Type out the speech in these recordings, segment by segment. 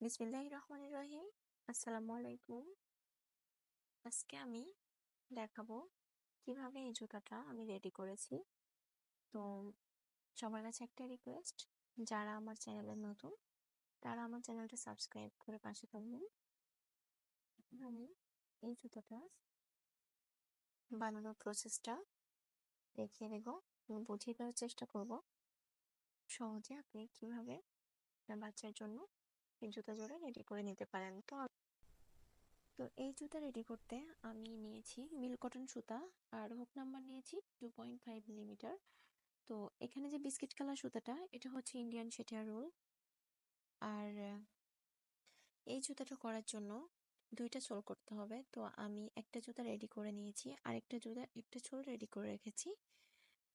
বিসমিল্লাহির রহমানির রহিম। আসসালামু আলাইকুম। আজকে আমি দেখাবো কীভাবে এই জুতাটা আমি রেডি করেছি। তো সবার কাছে একটা রিকোয়েস্ট, যারা আমার চ্যানেলে নতুন, তারা আমার চ্যানেলটা সাবস্ক্রাইব করে পাশে থাকবেন। আমি এই জুতাটা বানানোর প্রসেসটা দেখিয়ে দেবো এবং বুঝিয়ে দেওয়ার চেষ্টা করব। সহজে আপনি কীভাবে বাচ্চার জন্য এই জুতা জোড়া রেডি করে নিতে পারেন। তো তো এই জুতা রেডি করতে আমি নিয়েছি মিল কটন সুতা আর হুক নাম্বার নিয়েছি টু পয়েন্ট ফাইভ মিলিমিটার তো এখানে যে বিস্কিট কালার সুতাটা, এটা হচ্ছে ইন্ডিয়ান শেটিয়ার রোল আর, এই জুতাটা করার জন্য দুইটা চোল করতে হবে। তো আমি একটা জুতা রেডি করে নিয়েছি আর একটা জুতা, একটা চোল রেডি করে রেখেছি।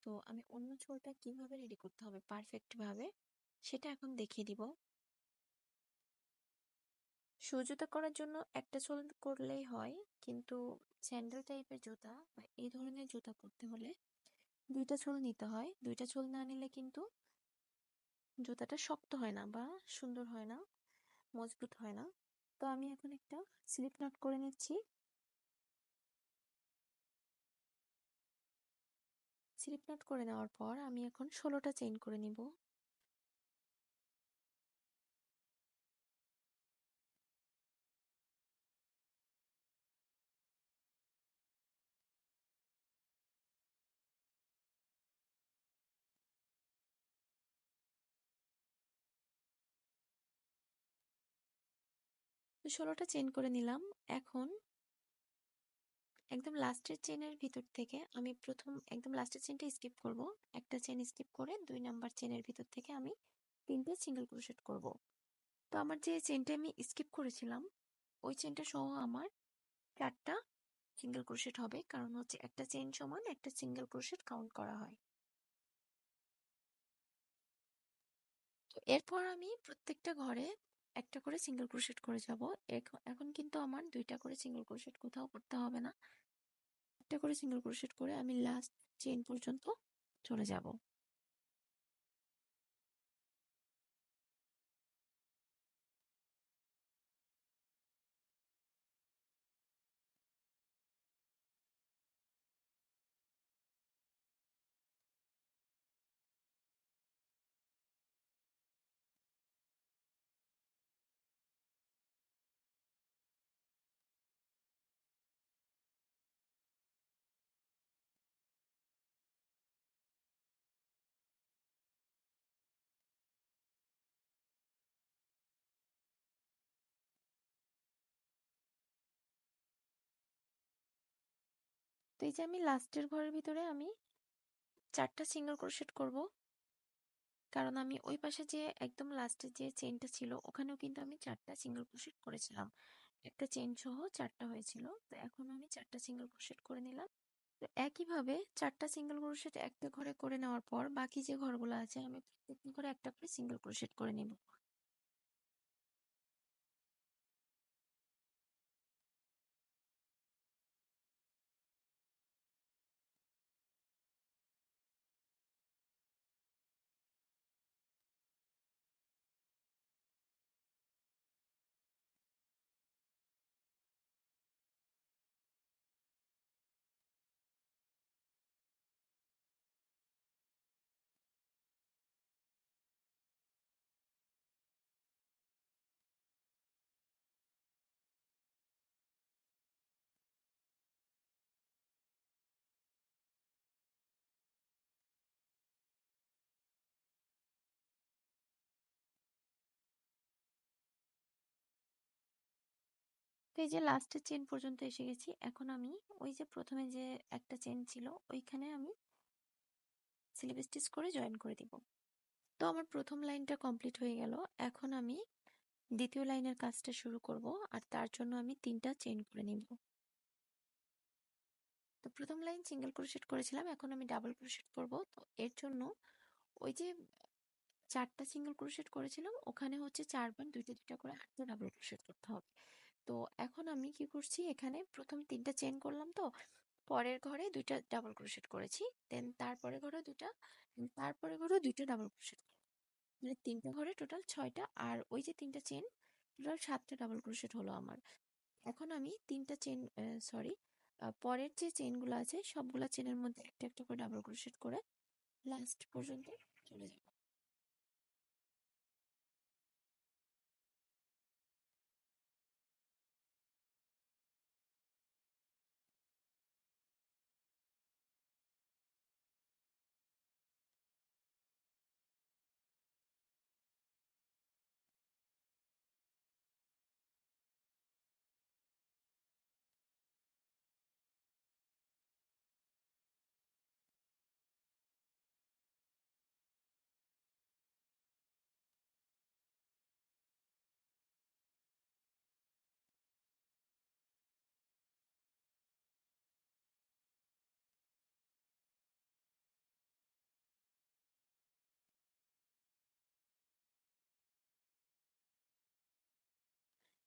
তো আমি অন্য চোলটা কীভাবে রেডি করতে হবে পারফেক্ট ভাবে, সেটা এখন দেখিয়ে দিব। শু জুতা করার জন্য একটা সোল করলেই হয়। কিন্তু স্যান্ডেল টাইপের জুতা বা এই ধরনের জুতা পরতে হলে দুইটা ছোল নিতে হয়। দুইটা ছোল না নিলে কিন্তু জুতাটা শক্ত হয় না বা সুন্দর হয় না, মজবুত হয় না। তো আমি এখন একটা স্লিপ নট করে নিচ্ছি। স্লিপ নট করে নেওয়ার পর আমি এখন ষোলোটা চেইন করে নিব। তো ষোলোটা চেন করে নিলাম। এখন একদম লাস্টের চেনের ভিতর থেকে আমি প্রথম একদম লাস্টের চেনটা স্কিপ করব। একটা চেন স্কিপ করে দুই নাম্বার চেনের ভিতর থেকে আমি তিনটে সিঙ্গেল ক্রোশেট করব। তো আমার যে চেনটা আমি স্কিপ করেছিলাম, ওই চেনটা সহ আমার চারটা সিঙ্গেল ক্রোশেট হবে। কারণ হচ্ছে একটা চেন সমান একটা সিঙ্গেল ক্রোশেট কাউন্ট করা হয়। তো এরপর আমি প্রত্যেকটা ঘরে একটা করে সিঙ্গেল ক্রোশেট করে যাব। এখন কিন্তু আমার দুইটা করে সিঙ্গেল ক্রোশেট কোথাও করতে হবে না। একটা করে সিঙ্গেল ক্রোশেট করে আমি লাস্ট চেন পর্যন্ত চলে যাব। তো এই যে আমি লাস্টের ঘরের ভিতরে আমি চারটা সিঙ্গেল ক্রোশেট করব। কারণ আমি ওই পাশে যে একদম লাস্টে যে চেনটা ছিল, ওখানেও কিন্তু আমি চারটা সিঙ্গেল ক্রোশেট করেছিলাম। একটা চেন সহ চারটা হয়েছিল। তো এখন আমি চারটা সিঙ্গেল ক্রোশেট করে নিলাম। তো একইভাবে চারটা সিঙ্গেল ক্রোশেট একটা ঘরে করে নেওয়ার পর বাকি যে ঘরগুলো আছে, আমি প্রত্যেকটা ঘরে একটা করে সিঙ্গেল ক্রোশেট করে নেব। এই যে লাস্টের চেন পর্যন্ত এসে গেছি, এখন আমি ওই যে প্রথমে যে একটা চেন ছিল, ওইখানে আমি স্লিপ স্টিচ করে জয়েন করে দিব। তো আমার প্রথম লাইনটা কমপ্লিট হয়ে গেল, এখন আমি দ্বিতীয় লাইনের কাজটা শুরু করব, আর তার জন্য আমি তিনটা চেন করে নিব। তো প্রথম লাইন সিঙ্গেল ক্রোশেট করেছিলাম, এখন আমি ডাবল ক্রোশেট করব। তো এর জন্য ওই যে চারটা সিঙ্গেল ক্রোশেট করেছিলাম, ওখানে হচ্ছে চারবার দুইটা দুইটা করে আটটা ডাবল ক্রোশেট করতে হবে। তো এখন আমি কি করছি? এখানে প্রথম তিনটা চেন করলাম তো। পরের ঘরে দুইটা ডাবল ক্রোশেট করেছি। দেন তারপরে ঘরে দুটা তারপরে ঘরে দুইটা ডাবল ক্রোশেট মানে তিনটা ঘরে টোটাল ছয়টা আর ওই যে তিনটা চেন টোটাল সাতটা ডাবল ক্রোশেট হলো আমার। এখন আমি তিনটা চেন সরি পরের যে চেনগুলো আছে, সবগুলা চেনের মধ্যে একটা একটা করে ডাবল ক্রোশেট করে লাস্ট পর্যন্ত চলে যাব।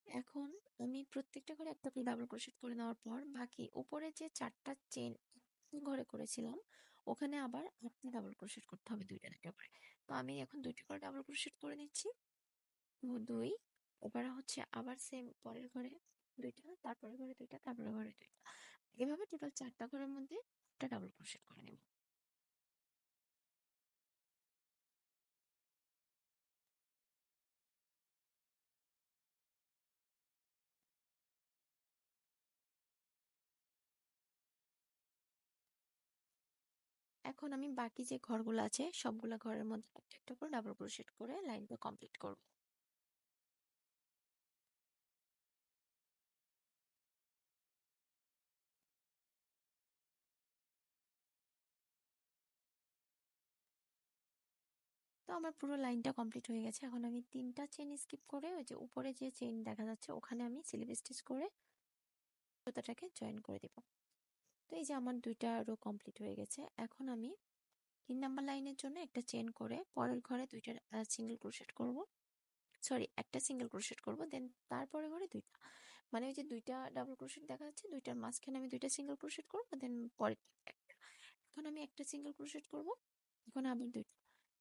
এখন আমি প্রত্যেকটা ঘরে একটা করে ডাবল ক্রোশেট করে নেওয়ার পর বাকি উপরে যে চারটা চেন ঘরে করেছিলাম, ওখানে আবার আটটা ডাবল ক্রোশেট করতে হবে দুইটা দুইটা করে তো আমি এখন দুইটা করে ডাবল ক্রোশেট করে নিচ্ছি। দুই, এবারে হচ্ছে আবার সেম পরের ঘরে দুইটা, তারপরের ঘরে দুইটা, তারপরের ঘরে দুইটা। এভাবে টোটাল চারটা ঘরের মধ্যে একটা ডাবল ক্রোশেট করে নেব। এখন আমি বাকি যে ঘরগুলো আছে, সবগুলা ঘরের মধ্যে একটা একটা করে ডাবল ক্রোশেট করে লাইনটা কমপ্লিট করব। তো আমার পুরো লাইনটা কমপ্লিট হয়ে গেছে। এখন আমি তিনটা চেন স্কিপ করে ওই যে উপরে যে চেন দেখা যাচ্ছে, ওখানে আমি স্লিপ স্টিচ করে সুতাটাকে জয়েন করে দেব। তো এই যে আমার দুইটা রো কমপ্লিট হয়ে গেছে। এখন আমি তিন নাম্বার লাইনের জন্য একটা চেন করে পরের ঘরে দুইটা সিঙ্গেল ক্রোশেট করব। সরি একটা সিঙ্গেল ক্রোশেট করব দেন তারপরে ঘরে দুইটা। মানে ওই যে দুইটা ডাবল ক্রোশেট দেখা যাচ্ছে, দুইটার মাঝখানে আমি দুইটা সিঙ্গেল ক্রোশেট করব দেন পরে একটা। এখন আমি একটা সিঙ্গেল ক্রোশেট করব, এখন আবার দুইটা।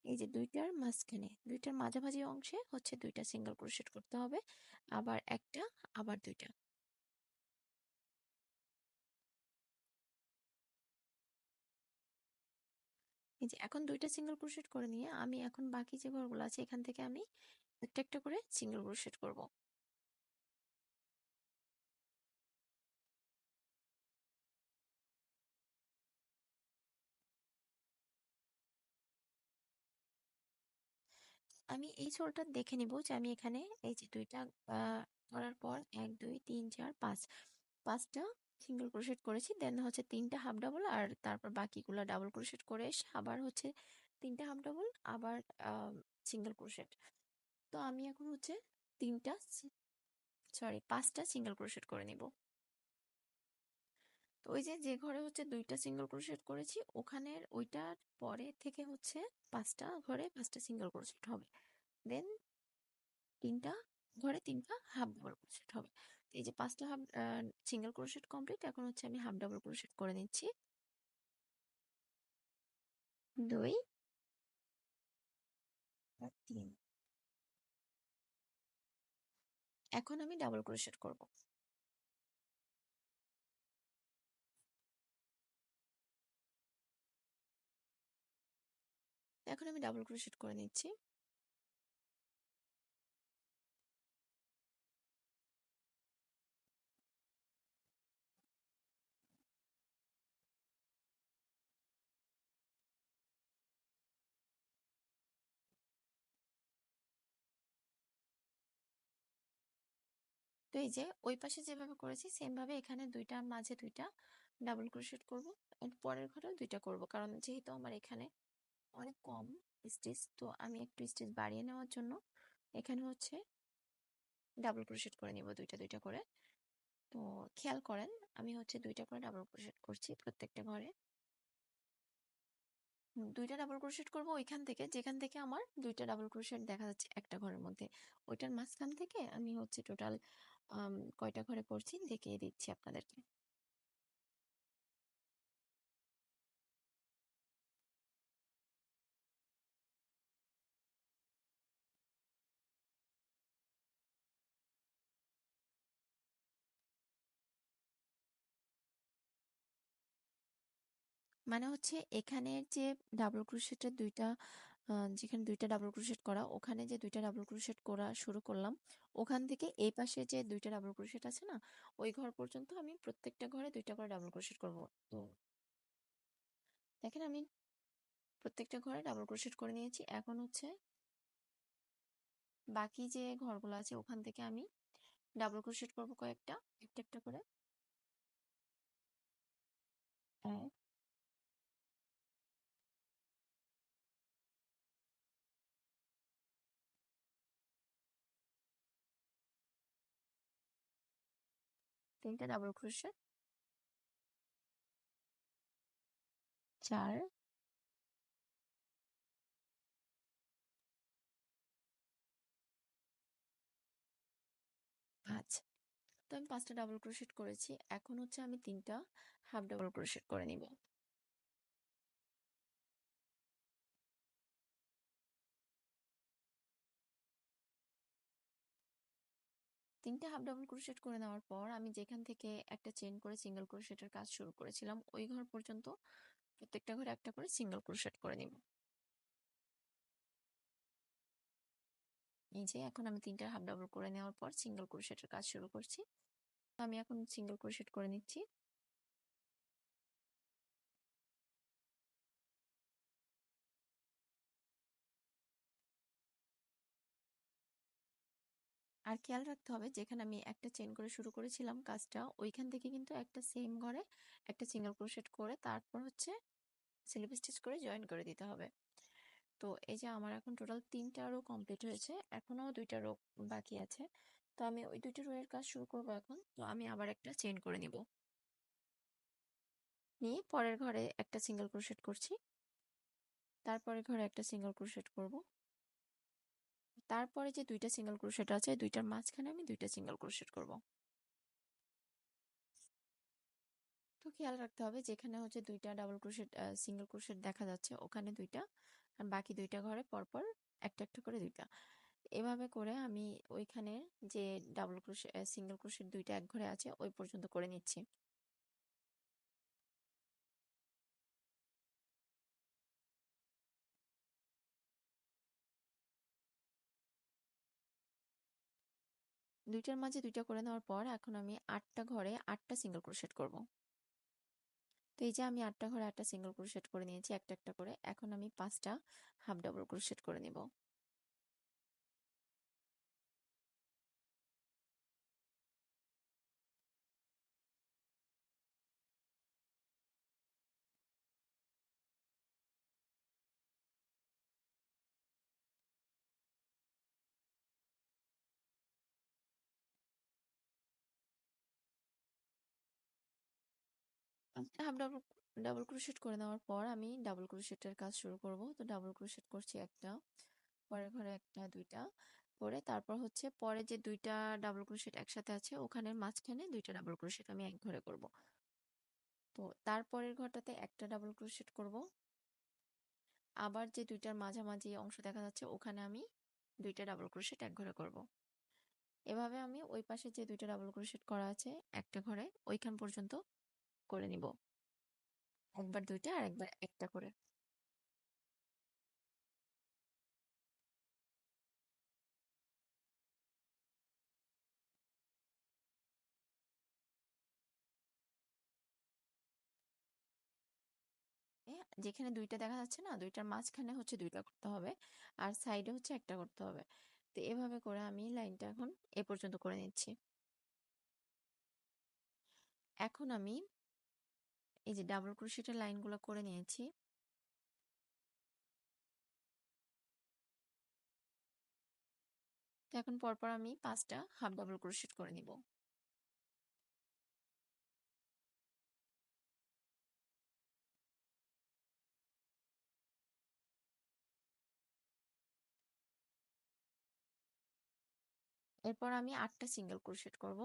এই যে দুইটার মাঝখানে, দুইটার মাঝামাঝি অংশে হচ্ছে দুইটা সিঙ্গেল ক্রোশেট করতে হবে, আবার একটা, আবার দুইটা। এই যে এখন দুইটা সিঙ্গেল ক্রোশেট করে নিয়ে আমি এখন বাকি যে ঘরগুলো আছে, এখান থেকে আমি একটা একটা করে সিঙ্গেল ক্রোশেট করব। আমি এই ছোলটা দেখে নিব যে আমি এখানে এই যে দুইটা করার পর এক, দুই, তিন, চার, পাঁচ, পাঁচটা সিঙ্গেল ক্রোশেট করেছি। দেন হচ্ছে তিনটা হাফ ডাবল আর তারপর বাকিগুলো ডাবল ক্রোশেট করে এসে আবার হচ্ছে তিনটা হাফ ডাবল আবার সিঙ্গেল ক্রোশেট তো আমি এখন হচ্ছে তিনটা সরি পাঁচটা সিঙ্গেল ক্রোশেট করে নিব। তো ওই যে যে ঘরে হচ্ছে দুইটা সিঙ্গেল ক্রোশেট করেছি, ওখানের ওইটার পরে থেকে হচ্ছে পাঁচটা ঘরে পাঁচটা সিঙ্গেল ক্রোশেট হবে। দেন তিনটা ঘরে তিনটা হাফ ডাবল ক্রোশেট হবে। এই যে পাঁচটা হাফ সিঙ্গেল ক্রোশেট কমপ্লিট, এখন হচ্ছে আমি হাফ ডাবল ক্রোশেট করে নিচ্ছি। দুই। তিন। এখন আমি ডাবল ক্রোশেট করব। এখন আমি ডাবল ক্রোশেট করে নিচ্ছি। তো এই যে, ওই পাশে যেভাবে করেছি সেম ভাবে এখানে দুইটা, মাঝে দুইটা ডাবল ক্রোশেট করব পরের ঘরেও দুইটা করব। কারণ যেহেতু আমার এখানে অনেক কম স্টিচ তো আমি একটু স্টিচ বাড়িয়ে নেওয়ার জন্য এখানে হচ্ছে ডাবল ক্রোশেট করে নিব, দুইটা দুইটা করে। তো খেয়াল করেন, আমি হচ্ছে দুইটা করে ডাবল ক্রোশেট করছি প্রত্যেকটা ঘরে। দুইটা ডাবল ক্রোশেট করব ওইখান থেকে, যেখান থেকে আমার দুইটা ডাবল ক্রোশেট দেখা যাচ্ছে একটা ঘরের মধ্যে। ওইটার মাঝখান থেকে আমি হচ্ছে টোটাল কয়টা ঘরে করছি দেখিয়ে দিচ্ছি আপনাদেরকে। মানে হচ্ছে এখানের যে ডাবল ক্রোশেটের দুইটা যেখানে দুইটা ডাবল ক্রোশেট করা ওখানে যে দুইটা ডাবল ক্রোশেট করা শুরু করলাম ওখান থেকে এই পাশে যে দুইটা ডাবল ক্রোশেট আছে না ওই ঘর পর্যন্ত আমি প্রত্যেকটা ঘরে দুইটা করে ডাবল ক্রোশেট করব। তো দেখেন আমি প্রত্যেকটা ঘরে ডাবল ক্রোশেট করে নিয়েছি এখন হচ্ছে বাকি যে ঘরগুলো আছে ওখান থেকে আমি ডাবল ক্রোশেট করব কয়েকটা একটা একটা করে। এক তিনটা ডাবল ক্রোশে চার। পাঁচ। তো আমি পাঁচটা ডাবল ক্রোশেট করেছি। এখন হচ্ছে আমি তিনটা হাফ ডাবল ক্রোশেট করে নিব। তিনটা হাফ ডাবল ক্রোশেট করে নেওয়ার পর আমি যেখান থেকে একটা চেন করে সিঙ্গেল ক্রোশেটের কাজ শুরু করেছিলাম, ওই ঘর পর্যন্ত প্রত্যেকটা ঘরে একটা করে সিঙ্গেল ক্রোশেট করে নিব। এই যে এখন আমি তিনটা হাফ ডাবল করে নেওয়ার পর সিঙ্গেল ক্রোশেটের কাজ শুরু করছি। আমি এখন সিঙ্গেল ক্রোশেট করে নিচ্ছি। আর খেয়াল রাখতে হবে যেখানে আমি একটা চেন করে শুরু করেছিলাম কাজটা, ওইখান থেকে কিন্তু একটা সেম ঘরে একটা সিঙ্গেল ক্রোশেট করে তারপর হচ্ছে স্লিপ স্টিচ করে জয়েন করে দিতে হবে। তো এই যে আমার এখন টোটাল তিনটা রো কমপ্লিট হয়েছে এখনও দুইটা রো বাকি আছে। তো আমি ওই দুইটা রো এর কাজ শুরু করব এখন, তো আমি আবার একটা চেন করে নিব। নিয়ে পরের ঘরে একটা সিঙ্গেল ক্রোশেট করছি। তারপরে ঘরে একটা সিঙ্গেল ক্রোশেট করব। তারপরে যে দুইটা সিঙ্গেল ক্রোশেট আছে, দুইটার মাঝখানে আমি দুইটা সিঙ্গেল ক্রোশেট করব। তো খেয়াল রাখতে হবে যেখানে হচ্ছে দুইটা ডাবল ক্রোশেট সিঙ্গেল ক্রোশেট দেখা যাচ্ছে, ওখানে দুইটা আর বাকি দুইটা ঘরে পরপর একটা একটা করে দুইটা। এভাবে করে আমি ওইখানে যে ডাবল ক্রোশেট সিঙ্গেল ক্রোশেট দুইটা এক ঘরে আছে, ওই পর্যন্ত করে নিচ্ছি। দুইটার মাঝে দুইটা করে নেওয়ার পর এখন আমি আটটা ঘরে আটটা সিঙ্গেল ক্রোশেট করব। তো এই যে আমি আটটা ঘরে আটটা সিঙ্গেল ক্রোশেট করে নিয়েছি, একটা একটা করে, এখন আমি পাঁচটা হাফ ডাবল ক্রোশেট করে নিব। হাফ ডাবল ডাবল ক্রোশেট করে নেওয়ার পর আমি ডাবল ক্রোশেটের কাজ শুরু করব। তো ডাবল ক্রোশেট করছি একটা, পরের ঘরে একটা, দুইটা করে তারপর হচ্ছে পরে যে দুইটা ডাবল ক্রোশেট একসাথে আছে, ওখানের মাঝখানে দুইটা ডাবল ক্রোশেট আমি এক ঘরে করব। তো তারপরের ঘরটাতে একটা ডাবল ক্রোশেট করব। আবার যে দুইটার মাঝামাঝি অংশ দেখা যাচ্ছে, ওখানে আমি দুইটা ডাবল ক্রোশেট এক ঘরে করব। এভাবে আমি ওই পাশে যে দুইটা ডাবল ক্রোশেট করা আছে, একটা ঘরে, ওইখান পর্যন্ত করে নিব। একবার, দুইটা আর একবার একটা করে। যেখানে দুইটা দেখা যাচ্ছে না, দুইটার মাঝখানে হচ্ছে দুইটা করতে হবে আর সাইডে হচ্ছে একটা করতে হবে। তো এভাবে করে আমি লাইনটা এখন এ পর্যন্ত করে নিচ্ছি। এখন আমি এই যে ডাবল ক্রোশেটের লাইনগুলো করে নিয়েছি। এখন পরপর আমি পাঁচটা হাফ ডাবল ক্রোশেট করে নিব। এরপর আমি আটটা সিঙ্গেল ক্রোশেট করব।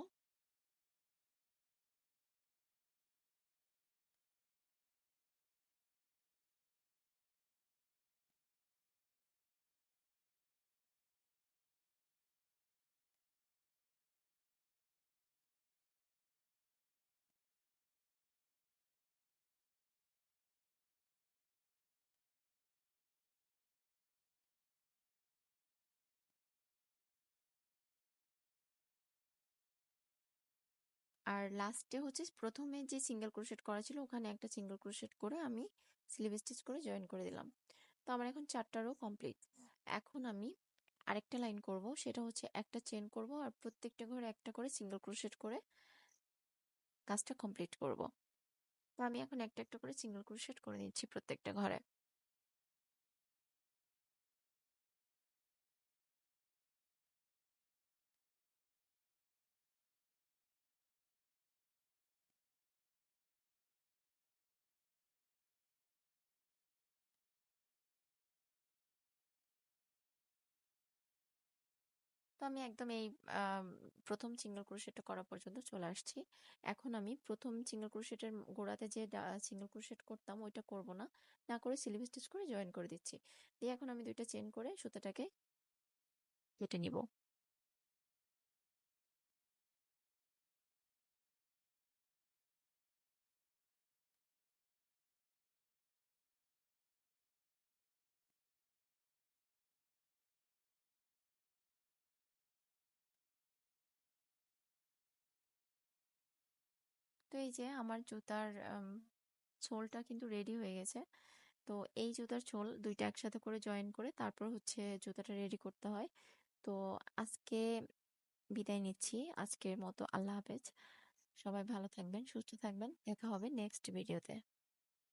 আর লাস্টে হচ্ছে প্রথমে যে সিঙ্গেল ক্রোশেট করা ছিল, ওখানে একটা সিঙ্গেল ক্রোশেট করে আমি স্লিভ স্টিচ করে জয়েন করে দিলাম। তো আমার এখন চারটা রো কমপ্লিট এখন আমি আরেকটা লাইন করব, সেটা হচ্ছে একটা চেন করব আর প্রত্যেকটা ঘরে একটা করে সিঙ্গেল ক্রোশেট করে কাজটা কমপ্লিট করব। তো আমি এখন একটা একটা করে সিঙ্গেল ক্রোশেট করে নিচ্ছি প্রত্যেকটা ঘরে। তো আমি একদম এই প্রথম সিঙ্গেল ক্রোশেটটা করা পর্যন্ত চলে আসছি। এখন আমি প্রথম সিঙ্গেল ক্রোশেটের গোড়াতে যে সিঙ্গেল ক্রোশেট করতাম ওইটা করব না। না করে স্লিভ স্টিচ করে জয়েন করে দিচ্ছি। দিয়ে এখন আমি দুইটা চেন করে সুতাটাকে কেটে নিব। তো এই যে আমার জুতার ছোলটা কিন্তু রেডি হয়ে গেছে। তো এই জুতার ছোল দুইটা একসাথে করে জয়েন করে তারপর হচ্ছে জুতাটা রেডি করতে হয়। তো আজকে বিদায় নিচ্ছি। আজকের মতো আল্লাহ হাফেজ। সবাই ভালো থাকবেন, সুস্থ থাকবেন। দেখা হবে নেক্সট ভিডিওতে